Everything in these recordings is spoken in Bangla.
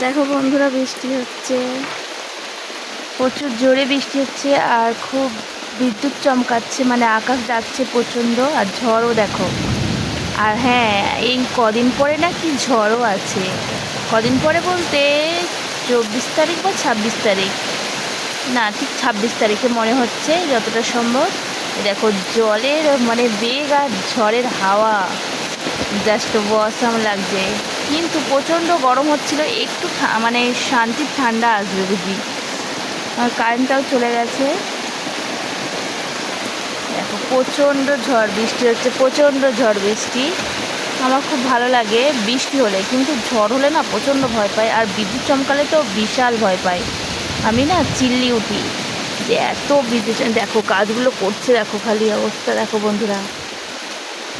দেখো বন্ধুরা, বৃষ্টি হচ্ছে। প্রচুর জোরে বৃষ্টি হচ্ছে আর খুব বিদ্যুৎ চমকাচ্ছে মানে আকাশ যাচ্ছে প্রচণ্ড আর ঝড়ও দেখো। আর হ্যাঁ এই কদিন পরে নাকি ঝড়ও আছে। কদিন পরে বলতে চব্বিশ তারিখ বা ছাব্বিশ তারিখ? না, ঠিক ছাব্বিশ তারিখে মনে হচ্ছে যতটা সম্ভব। দেখো, জলের মানে বেগ আর ঝড়ের হাওয়া। জাস্ট বসাম লাগছে। কিন্তু প্রচণ্ড গরম হচ্ছিল, একটু মানে শান্তির ঠান্ডা আসবে বুঝি। আর কারেন্টটাও চলে গেছে। দেখো, প্রচণ্ড ঝড় বৃষ্টি হচ্ছে, প্রচণ্ড ঝড় বৃষ্টি। আমার খুব ভালো লাগে বৃষ্টি হলে, কিন্তু ঝড় হলে না প্রচণ্ড ভয় পাই, আর বিদ্যুৎ চমকালে তো বিশাল ভয় পাই। আমি না চিল্লি উঠি যে এত বিদ্যুৎ দেখো, কাজগুলো করছে, দেখো, খালি অবস্থা, দেখো, বন্ধুরা।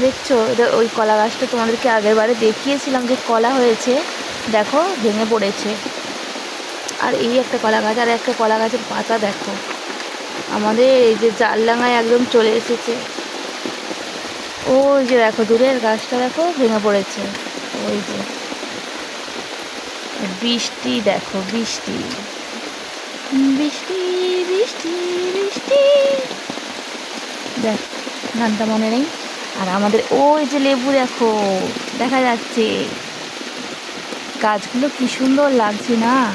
দেখছ? ওই কলা গাছটা তোমাদেরকে আগের বারে দেখিয়েছিলাম যে কলা হয়েছে। দেখো, ভেঙে পড়েছে। আর এই একটা কলা গাছ, আর একটা কলা গাছের পাতা দেখো। আমাদের এই যে জালডাঙায় একদম চলে এসেছে। ওই যে দেখো, দূরের গাছটা দেখো, ভেঙে পড়েছে। ওই যে। বৃষ্টি দেখো, বৃষ্টি। বৃষ্টি বৃষ্টি বৃষ্টি। দেখ গানটা মনে নেই। আর আমাদের ওই যে লেবু দেখো, দেখা যাচ্ছে। গাছগুলো কি সুন্দর লাগছে না?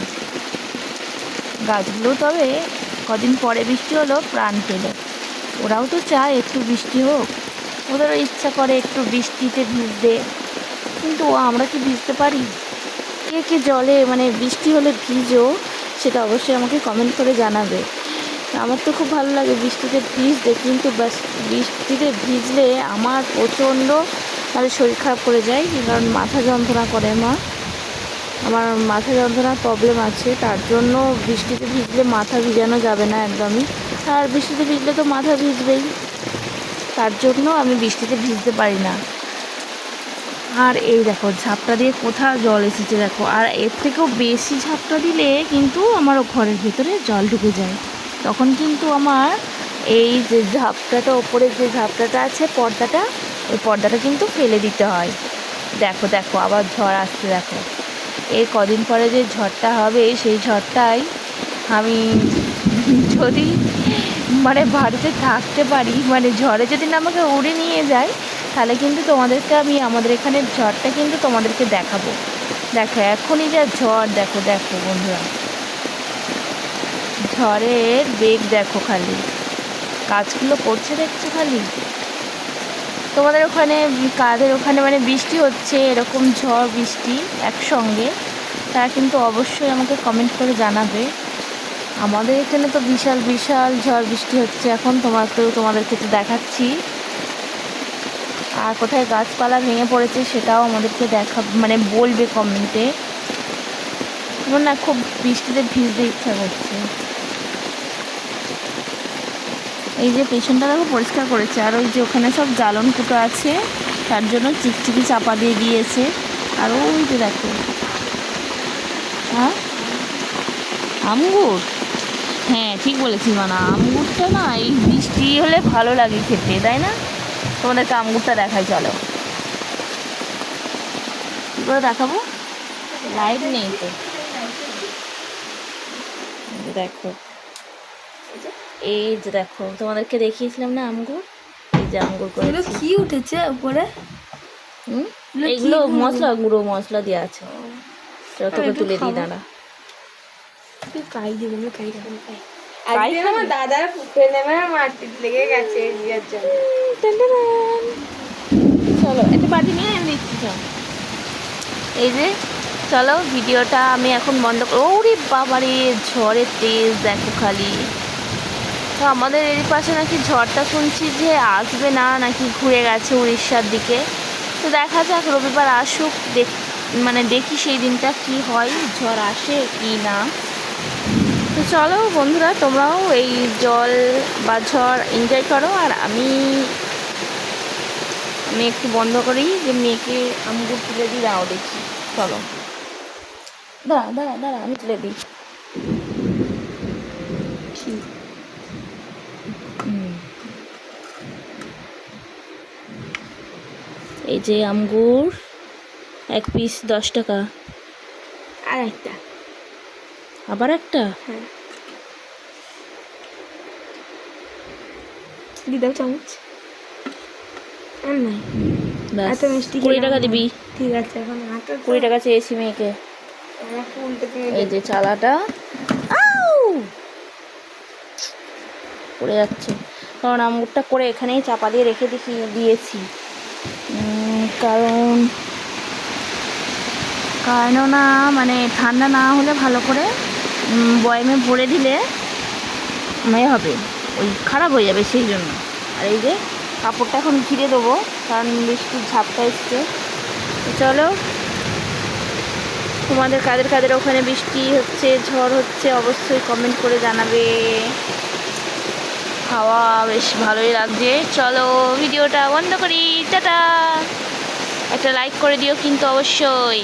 গাছগুলো তবে কদিন পরে বৃষ্টি হলো, প্রাণ পেল। ওরাও তো চায় একটু বৃষ্টি হোক। ওদেরও ইচ্ছা করে একটু বৃষ্টিতে ভিজতে। কিন্তু আমরা কি ভিজতে পারি? কে কে জলে মানে বৃষ্টি হলে ভিজো, সেটা অবশ্যই আমাকে কমেন্ট করে জানাবে। আমার তো খুব ভালো লাগে বৃষ্টিতে ভিজতে, কিন্তু বৃষ্টিতে ভিজলে আমার প্রচণ্ড মানে শরীর খারাপ করে যায়, কারণ মাথা যন্ত্রণা করে মা আমার মাথা যন্ত্রণার প্রবলেম আছে, তার জন্য বৃষ্টিতে ভিজলে মাথা ভিজানো যাবে না একদমই। আর বৃষ্টিতে ভিজলে তো মাথা ভিজবেই, তার জন্য আমি বৃষ্টিতে ভিজতে পারি না। আর এই দেখো, ঝাপটা দিয়ে কোথাও জল এসেছে দেখো, আর এর থেকেও বেশি ঝাপটা দিলে কিন্তু আমার ঘরের ভেতরে জল ঢুকে যায়। তখন কিন্তু আমার এই যে ঝাপটাটা ওপরে যে ঝাপটাটা আছে পর্দাটা, ওই পর্দাটা কিন্তু ফেলে দিতে হয়। দেখো দেখো, আবার ঝড় আসছে, দেখো। এই কদিন পরে যে ঝড়টা হবে, সেই ঝড়টাই আমি যদি মানে বাড়িতে থাকতে পারি মানে ঝড়ে যদি না আমাকে উড়ে নিয়ে যায়, তাহলে কিন্তু তোমাদেরকে আমি আমাদের এখানে ঝড়টা কিন্তু তোমাদেরকে দেখাবো। দেখো, এখনই যা ঝড়, দেখো দেখো, বন্ধুরা। ঝড়ের বেগ দেখো খালি। কাজগুলো করছে দেখছ খালি? তোমাদের ওখানে, কাদের ওখানে মানে বৃষ্টি হচ্ছে, এরকম ঝড়, বৃষ্টি একসঙ্গে। তারা কিন্তু অবশ্যই আমাকে কমেন্ট করে জানাবে। আমাদের এখানে তো বিশাল বিশাল ঝড় বৃষ্টি হচ্ছে। এখন তোমাকেও তোমাদেরকে তো দেখাচ্ছি। আর কোথায় গাছপালা ভেঙে পড়েছে সেটাও আমাদেরকে দেখা মানে বলবে কমেন্টে আমার না, খুব বৃষ্টিতে ভিজতে ইচ্ছা করছে। এই যে পেছনটা দেখো পরিষ্কার করেছে। আর ওই যে ওখানে সব জ্বালন কুটো আছে, তার জন্য চিকচিকি চাপা দিয়ে দিয়েছে আর ওই যে দেখো। হ্যাঁ? হ্যাঁ ঠিক বলেছি মানা। আঙ্গুরটা না, এই বৃষ্টি হলে ভালো লাগে খেতে, তাই না? তোমাদেরকে আঙ্গুরটা দেখাই, চলো। কী করে দেখাবো? লাইট নেই তো। দেখো। এই যে দেখো তোমাদেরকে দেখিয়েছিলাম না আঙ্গুর? এই যে আঙ্গুর এগুলো কি উঠেছে উপরে? এগুলো? মশলা গুঁড়ো মশলা দেওয়া আছে। চলো তোকে তুলে দিই। দাঁড়া। কাই দিবি না কাই দিবি কাই কাই আমার দাদার ফুটে নেবে মারপিট লেগে গেছে বিয়ার জন্য। টান টান টান। চলো একটা বাটি নিয়ে আমি দিচ্ছি এই যে চলো ভিডিওটা আমি এখন বন্ধ কর ওরে বাবারে ঝড়ের তেজ দেখো খালি। তো আমাদের এর পাশে নাকি ঝড়টা শুনছি যে আসবে না, নাকি ঘুরে গেছে উড়িষ্যার দিকে। তো দেখা যাক, রবিবার আসুক, দেখ মানে দেখি সেই দিনটা কি হয়, ঝড় আসে কি না। তো চলো বন্ধুরা, তোমরাও এই জল বা ঝড় এনজয় করো, আর আমি আমি একটু বন্ধ করি, যে মেয়েকে আঙ্গুর তুলে দিই দাও দেখি। চলো। দাঁড়া দাঁড়া দাঁড়া আমি তুলে দিই। এই যে আঙ্গুর এক পিস দশ টাকা। আর একটা। আবার একটা? হ্যাঁ। দিয়ে দাও চামচ। আর নাই। এত মিষ্টি কুড়ি টাকা দিবি। ঠিক আছে এখন কুড়ি টাকা চেয়েছি মেয়েকে। তুমি এই যে চালাটা! পড়ে যাচ্ছে। কারণ আঙুরটা করে এখানেই চাপা দিয়ে রেখে দেখি দিয়েছি। কারণ কেননা মানে ঠান্ডা না হলে ভালো করে বয়ামে ভরে দিলে মানে হবে, ওই খারাপ হয়ে যাবে সেই জন্য। আর এই যে কাপড়টা এখন ঘিরে দেবো, কারণ বৃষ্টির ঝাপটা এসছে। চলো, তোমাদের কাদের কাদের ওখানে বৃষ্টি হচ্ছে, ঝড় হচ্ছে, অবশ্যই কমেন্ট করে জানাবে। হাওয়া বেশ ভালোই লাগছে। চলো ভিডিওটা বন্ধ করি। টাটা! একটা লাইক করে দিও কিন্তু অবশ্যই।